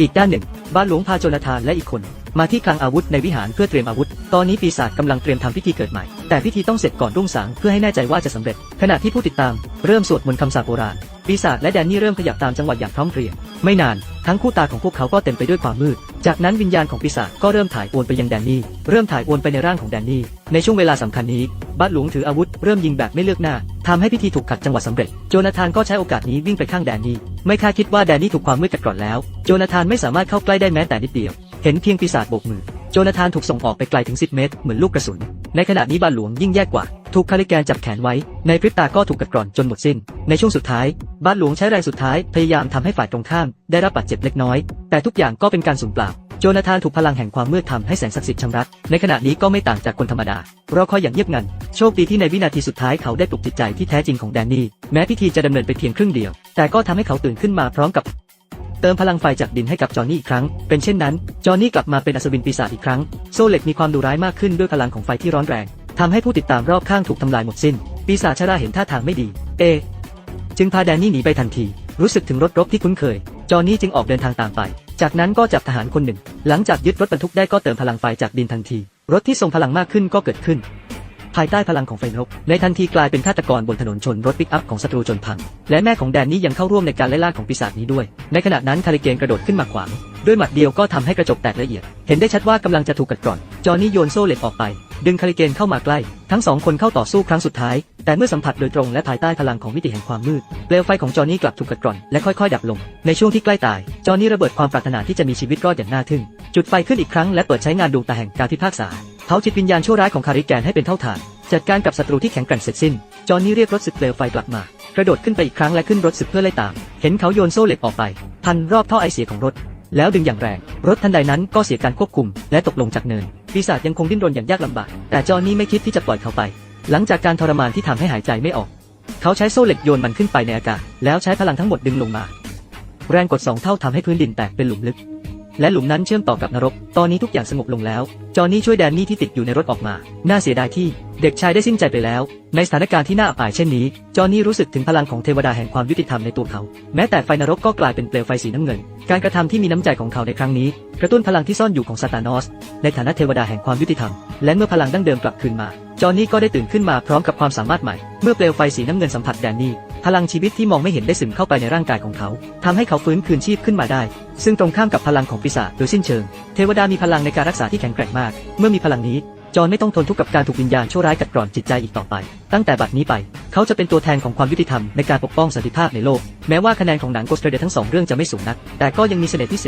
อีกด้านหนึ่ง บ้านหลวงพาโจนาธานและอีกคน มาที่คลังอาวุธในวิหารเพื่อเตรียมอาวุธ ตอนนี้ปีศาจกำลังเตรียมทำพิธีเกิดใหม่ แต่พิธีต้องเสร็จก่อนรุ่งสางเพื่อให้แน่ใจว่าจะสำเร็จ ขณะที่ผู้ติดตาม เริ่มสวดมนต์คำสาปโบราณ ปีศาจและแดนนี่เริ่มขยับตามจังหวะอย่างพร้อมเพรียง ไม่นาน ทั้งคู่ตาของพวกเขาก็เต็มไปด้วยความมืด จากนั้นวิญญาณของปีศาจก็เริ่มถ่ายโอนไปยังแดนนี่ เริ่มถ่ายโอนไปในร่างของแดนนี่ ในช่วงเวลาสำคัญนี้ บ้านหลวงถืออาวุธเริ่มยิงแบบไม่เลือกหน้าทำให้พิธีถูกขัดจังหวะสำเร็จ โจนาธานก็ใช้โอกาสนี้วิ่งไปข้างแดนนี่ ไม่คาดคิดว่าแดนนี่ถูกความมืดกัดกร่อนแล้ว โจนาธานไม่สามารถเข้าใกล้ได้แม้แต่นิดเดียว เห็นเพียงปีศาจโบกมือ โจนาธานถูกส่งออกไปไกลถึง 10 เมตร เหมือนลูกกระสุน ในขณะนี้บานหลวงยิ่งแย่กว่า ถูกคาริแกนจับแขนไว้ ในพริบตาก็ถูกกัดกร่อนจนหมดสิ้น ในช่วงสุดท้าย บานหลวงใช้แรงสุดท้ายพยายามทำให้ฝ่ายตรงข้ามได้รับบาดเจ็บเล็กน้อย แต่ทุกอย่างก็เป็นการสูญเปล่า โจนาธานถูกพลังแห่งความมืดทำให้แสงศักดิ์สิทธิ์ชำรัดในขณะนี้ก็ไม่ต่างจากคนธรรมดารอคอยอย่างเงียบงัน โชคดีที่ในวินาทีสุดท้ายเขาได้ปลุกจิตใจที่แท้จริงของแดนนี่ แม้พิธีจะดำเนินไปเพียงครึ่งเดียว แต่ก็ทำให้เขาตื่นขึ้นมาพร้อมกับเติมพลังไฟจากดินให้กับจอห์นนี่อีกครั้ง เป็นเช่นนั้น จอห์นนี่กลับมาเป็นอัศวินปีศาจอีกครั้ง โซ่เหล็กมีความดุร้ายมากขึ้นด้วยพลังของไฟที่ร้อนแรง ทำให้ผู้ติดตามรอบข้างถูกทำลายหมดสิ้น ปีศาจชราเห็นท่าทางไม่ดี เอ จึงพาแดนนี่หนีไปทันที รู้สึกถึงรถรบที่คุ้นเคย จอห์นนี่จึงออกเดินทางตามไป จากนั้นก็จับทหารคนหนึ่ง หลังจากยึดรถบรรทุกได้ก็เติมพลังไฟจากดินทันที รถที่ทรงพลังมากขึ้นก็เกิดขึ้น ภายใต้พลังของไฟนก ในทันทีกลายเป็นฆาตกรบนถนนชนรถปิกอัพของศัตรูจนพัง และแม่ของแดนนี่ยังเข้าร่วมในการไล่ล่าของปีศาจนี้ด้วย ในขณะนั้นคาริเกนกระโดดขึ้นมาขวาง ด้วยหมัดเดียวก็ทำให้กระจกแตกละเอียด เห็นได้ชัดว่ากำลังจะถูกกัดกร่อน จอห์นนี่โยนโซ่เหล็กออกไป ดึงคาริเกนเข้ามาใกล้ ทั้งสองคนเข้าต่อสู้ครั้งสุดท้าย แต่เมื่อสัมผัสโดยตรงและภายใต้พลังของมิติแห่งความมืด เปลวไฟของจอห์นนี่กลับถูกกัดกร่อนและค่อยๆ ดับลง ในช่วงที่ใกล้ตาย จอห์นนี่ระเบิดความปรารถนาที่จะมีชีวิตรอดอย่างน่าทึ่ง จุดไฟขึ้นอีกครั้งและเปิดใช้งานดวงตาแห่งการพิพากษา เผาจิตวิญญาณชั่วร้ายของคาริแกนให้เป็นเท่าฐาน จัดการกับศัตรูที่แข็งแกร่งเสร็จสิ้น จอห์นนี่เรียกรถศึกเปลวไฟกลับมากระโดดขึ้นไปอีกครั้งและขึ้นรถศึกเพื่อไล่ตาม เห็นเขาโยนโซ่เหล็กออกไป พันรอบท่อไอเสียของรถ แล้วดึงอย่างแรง รถทันใดนั้นก็เสียการควบคุม และตกลงจากเนิน ปีศาจยังคงดิ้นรนอย่างยากลำบาก แต่จอห์นนี่ไม่คิดที่จะปล่อยเขาไป หลังจากการทรมานที่ทำให้หายใจไม่ออก เขาใช้โซ่เหล็กโยนมันขึ้นไปในอากาศ แล้วใช้พลังทั้งหมดดึงลงมา แรงกดสองเท่าทำให้พื้นดินแตกเป็นหลุมลึก และหลุมนั้นเชื่อมต่อกับนรก ตอนนี้ทุกอย่างสงบลงแล้ว จอห์นนี่ช่วยแดนนี่ที่ติดอยู่ในรถออกมา น่าเสียดายที่เด็กชายได้สิ้นใจไปแล้ว ในสถานการณ์ที่น่าอับอายเช่นนี้ จอห์นนี่รู้สึกถึงพลังของเทวดาแห่งความยุติธรรมในตัวเขา แม้แต่ไฟนรกก็กลายเป็นเปลวไฟสีน้ำเงิน การกระทำที่มีน้ำใจของเขาในครั้งนี้ กระตุ้นพลังที่ซ่อนอยู่ของซาตานอส ในฐานะเทวดาแห่งความยุติธรรม และเมื่อพลังดั้งเดิมกลับคืนมา จอห์นนี่ก็ได้ตื่นขึ้นมาพร้อมกับความสามารถใหม่ เมื่อเปลวไฟสีน้ำเงินสัมผัสแดนนี่ พลังชีวิตที่มองไม่เห็นได้ซึมเข้าไปในร่างกายของเขาทำให้เขาฟื้นคืนชีพขึ้นมาได้ ซึ่งตรงข้ามกับพลังของปีศาจโดยสิ้นเชิง เทวดามีพลังในการรักษาที่แข็งแกร่งมาก เมื่อมีพลังนี้ จอห์นไม่ต้องทนทุกข์กับการถูกวิญญาณชั่วร้ายกัดกร่อนจิตใจอีกต่อไป ตั้งแต่บัดนี้ไป เขาจะเป็นตัวแทนของความยุติธรรมในการปกป้องสันติภาพในโลก แม้ว่าคะแนนของหนังโกสเตเดทั้งสองเรื่องจะไม่สูงนัก แต่ก็ยังมีเสน่ห์พิเศษ